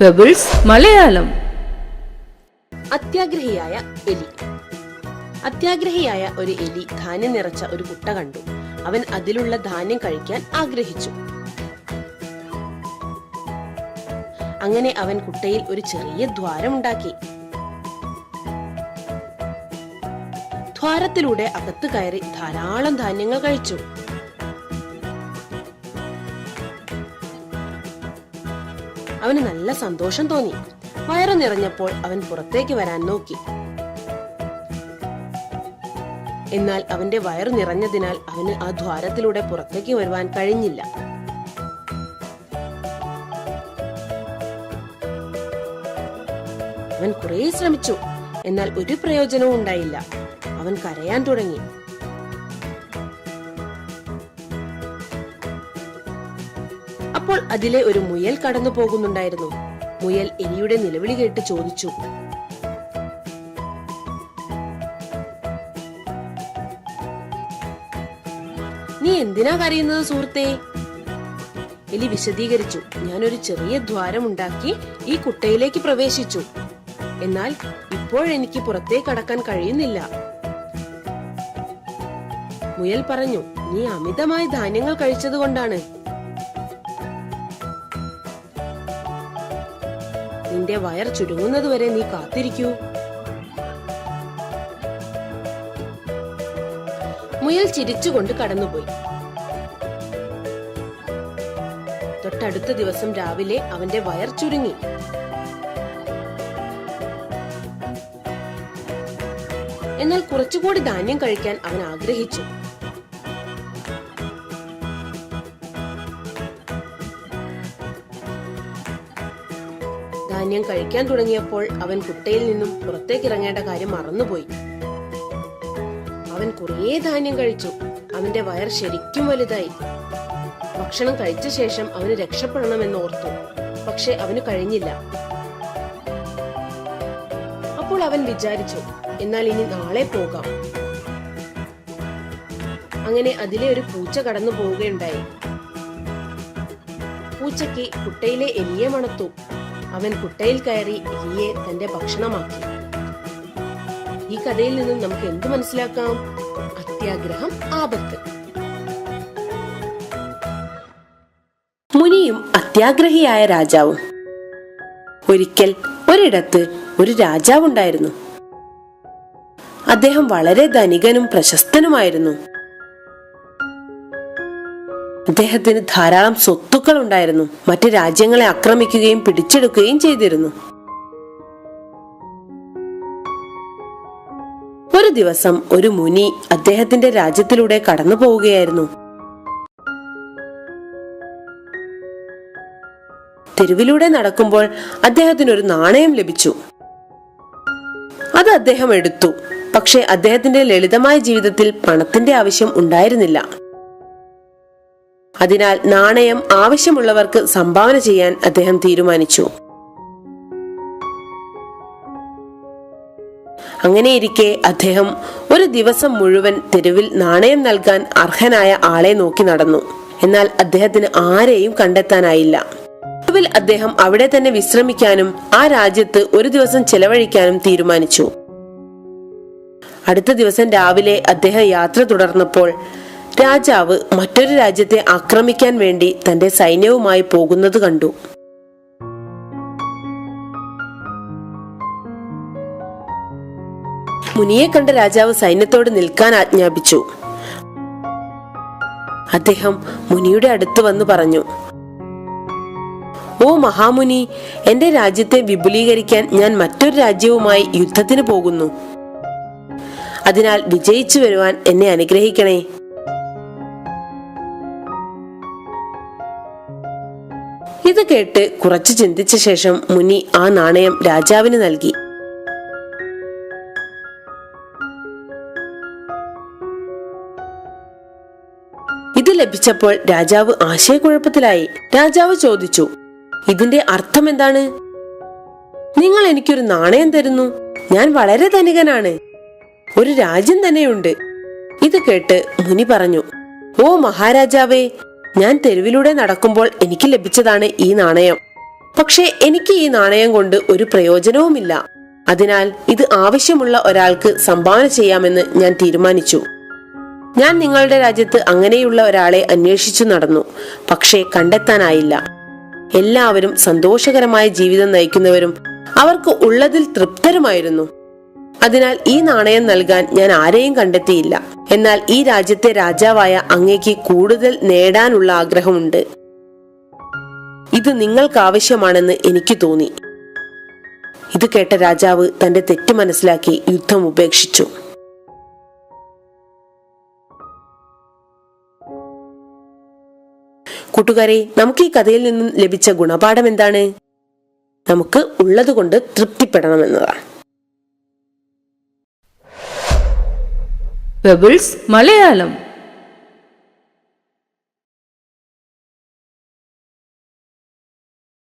Pebbles Malayalam അത്യാഗ്രഹിയായ എലി. അത്യാഗ്രഹിയായ ഒരു എലി ധാന്യം നിറച്ച ഒരു കുട്ട കണ്ടു. അവൻ അതിലുള്ള ധാന്യം കഴിക്കാൻ ആഗ്രഹിച്ചു. അങ്ങനെ അവൻ കുട്ടയിൽ ഒരു ചെറിയ ദ്വാരമുണ്ടാക്കി ദ്വാരത്തിലൂടെ അകത്ത് കയറി ധാരാളം ധാന്യങ്ങൾ കഴിച്ചു. അവന് നല്ല സന്തോഷം തോന്നി. വയറു നിറഞ്ഞപ്പോൾ അവൻ പുറത്തേക്ക് വരാൻ നോക്കി. എന്നാൽ അവന്റെ വയറു നിറഞ്ഞതിനാൽ അവന് ആ ദ്വാരത്തിലൂടെ പുറത്തേക്ക് വരുവാൻ കഴിഞ്ഞില്ല. അവൻ കുറെ ശ്രമിച്ചു. എന്നാൽ ഒരു പ്രയോജനവും ഉണ്ടായില്ല. അവൻ കരയാൻ തുടങ്ങി. അപ്പോൾ അതിലെ ഒരു മുയൽ കടന്നു പോകുന്നുണ്ടായിരുന്നു. മുയൽ എലിയുടെ നിലവിളി കേട്ട് ചോദിച്ചു. നീ എന്തിനാ കരയുന്നത് സുഹൃത്തെ? എലി വിശദീകരിച്ചു. ഞാനൊരു ചെറിയ ദ്വാരമുണ്ടാക്കി ഈ കുട്ടയിലേക്ക് പ്രവേശിച്ചു. എന്നാൽ ഇപ്പോഴെനിക്ക് പുറത്തേക്ക് കടക്കാൻ കഴിയുന്നില്ല. മുയൽ പറഞ്ഞു നീ അമിതമായി ധാന്യങ്ങൾ കഴിച്ചതുകൊണ്ടാണ്. നിന്റെ വയർ ചുരുങ്ങുന്നതുവരെ നീ കാത്തിരിക്കൂ. മുയൽ ചിരിച്ചുകൊണ്ട് കടന്നുപോയി. തൊട്ടടുത്ത ദിവസം രാവിലെ അവന്റെ വയർ ചുരുങ്ങി. എന്നാൽ കുറച്ചുകൂടി ധാന്യം കഴിക്കാൻ അവൻ ആഗ്രഹിച്ചു. ധാന്യം കഴിക്കാൻ തുടങ്ങിയപ്പോൾ അവൻ കുട്ടയിൽ നിന്നും പുറത്തേക്ക് ഇറങ്ങേണ്ട കാര്യം മറന്നുപോയി. അവൻ കുറേ ധാന്യം കഴിച്ചു. അവന്റെ വയർ ശരിക്കും വലുതായി. ഭക്ഷണം കഴിച്ച ശേഷം അവന് രക്ഷപ്പെടണമെന്ന് ഓർത്തു. പക്ഷെ അവന് കഴിഞ്ഞില്ല. അപ്പോൾ അവൻ വിചാരിച്ചു എന്നാൽ ഇനി നാളെ പോകാം. അങ്ങനെ അതിലെ ഒരു പൂച്ച കടന്നു പോവുകയുണ്ടായി പൂച്ചയ്ക്ക് കുട്ടയിലെ എലിയെ മണത്തു. അവൻ കുട്ടയിൽ കയറി എലിയെ തന്റെ ഭക്ഷണമാക്കി. ഈ കഥയിൽ നിന്നും നമുക്ക് എന്ത് മനസ്സിലാക്കാം? അത്യാഗ്രഹം ആപത്ത്. മുനിയും അത്യാഗ്രഹിയായ രാജാവും. ഒരിക്കൽ ഒരിടത്ത് ഒരു രാജാവുണ്ടായിരുന്നു. അദ്ദേഹം വളരെ ധനികനും പ്രശസ്തനുമായിരുന്നു. അദ്ദേഹത്തിന് ധാരാളം സ്വത്തുക്കൾ ഉണ്ടായിരുന്നു മറ്റ് രാജ്യങ്ങളെ ആക്രമിക്കുകയും പിടിച്ചെടുക്കുകയും ചെയ്തിരുന്നു. ഒരു ദിവസം ഒരു മുനി അദ്ദേഹത്തിന്റെ രാജ്യത്തിലൂടെ കടന്നു പോവുകയായിരുന്നു. തെരുവിലൂടെ നടക്കുമ്പോൾ അദ്ദേഹത്തിന് ഒരു നാണയം ലഭിച്ചു. അത് അദ്ദേഹം എടുത്തു. പക്ഷേ അദ്ദേഹത്തിന്റെ ലളിതമായ ജീവിതത്തിൽ പണത്തിന്റെ ആവശ്യം ഉണ്ടായിരുന്നില്ല. അതിനാൽ നാണയം ആവശ്യമുള്ളവർക്ക് സംഭാവന ചെയ്യാൻ അദ്ദേഹം തീരുമാനിച്ചു. അങ്ങനെയിരിക്കെ അദ്ദേഹം ഒരു ദിവസം മുഴുവൻ തെരുവിൽ നാണയം നൽകാൻ അർഹനായ ആളെ നോക്കി നടന്നു. എന്നാൽ അദ്ദേഹത്തിന് ആരെയും കണ്ടെത്താനായില്ല. ഒടുവിൽ അദ്ദേഹം അവിടെ തന്നെ വിശ്രമിക്കാനും ആ രാജ്യത്ത് ഒരു ദിവസം ചെലവഴിക്കാനും തീരുമാനിച്ചു. അടുത്ത ദിവസം രാവിലെ അദ്ദേഹം യാത്ര തുടർന്നപ്പോൾ രാജാവ് മറ്റൊരു രാജ്യത്തെ ആക്രമിക്കാൻ വേണ്ടി തന്റെ സൈന്യവുമായി പോകുന്നത് കണ്ടു. മുനിയെ കണ്ട രാജാവ് സൈന്യത്തോട് നിൽക്കാൻ ആജ്ഞാപിച്ചു. അദ്ദേഹം മുനിയുടെ അടുത്ത് വന്ന് പറഞ്ഞു ഓ മഹാമുനി എന്റെ രാജ്യത്തെ വിപുലീകരിക്കാൻ ഞാൻ മറ്റൊരു രാജ്യവുമായി യുദ്ധത്തിന് പോകുന്നു. അതിനാൽ വിജയിച്ചു വരുവാൻ എന്നെ അനുഗ്രഹിക്കണേ. ഇത് കേട്ട് കുറച്ചു ചിന്തിച്ച ശേഷം മുനി ആ നാണയം രാജാവിന് നൽകി. ഇത് ലഭിച്ചപ്പോൾ രാജാവ് ആശയക്കുഴപ്പത്തിലായി. രാജാവ് ചോദിച്ചു ഇതിന്റെ അർത്ഥം എന്താണ്? നിങ്ങൾ എനിക്കൊരു നാണയം തരുന്നു. ഞാൻ വളരെ ധനികനാണ്. ഒരു രാജ്യം തന്നെയുണ്ട്. ഇത് കേട്ട് മുനി പറഞ്ഞു ഓ മഹാരാജാവേ ഞാൻ തെരുവിലൂടെ നടക്കുമ്പോൾ എനിക്ക് ലഭിച്ചതാണ് ഈ നാണയം. പക്ഷേ എനിക്ക് ഈ നാണയം കൊണ്ട് ഒരു പ്രയോജനവുമില്ല. അതിനാൽ ഇത് ആവശ്യമുള്ള ഒരാൾക്ക് സംഭാവന ചെയ്യാമെന്ന് ഞാൻ തീരുമാനിച്ചു. ഞാൻ നിങ്ങളുടെ രാജ്യത്ത് അങ്ങനെയുള്ള ഒരാളെ അന്വേഷിച്ചു നടന്നു. പക്ഷേ കണ്ടെത്താനായില്ല. എല്ലാവരും സന്തോഷകരമായ ജീവിതം നയിക്കുന്നവരും അവർക്ക് ഉള്ളതിൽ തൃപ്തരുമായിരുന്നു. അതിനാൽ ഈ നാണയം നൽകാൻ ഞാൻ ആരെയും കണ്ടെത്തിയില്ല. എന്നാൽ ഈ രാജ്യത്തെ രാജാവായ അങ്ങേക്ക് കൂടുതൽ നേടാനുള്ള ആഗ്രഹമുണ്ട്. ഇത് നിങ്ങൾക്ക് ആവശ്യമാണെന്ന് എനിക്ക് തോന്നി. ഇത് കേട്ട രാജാവ് തന്റെ തെറ്റ് മനസ്സിലാക്കി യുദ്ധം ഉപേക്ഷിച്ചു. കൂട്ടുകാരെ നമുക്ക് ഈ കഥയിൽ നിന്നും ലഭിച്ച ഗുണപാഠം എന്താണ്? നമുക്ക് ഉള്ളതുകൊണ്ട് തൃപ്തിപ്പെടണമെന്നതാണ്. പെബിൾസ് മലയാളം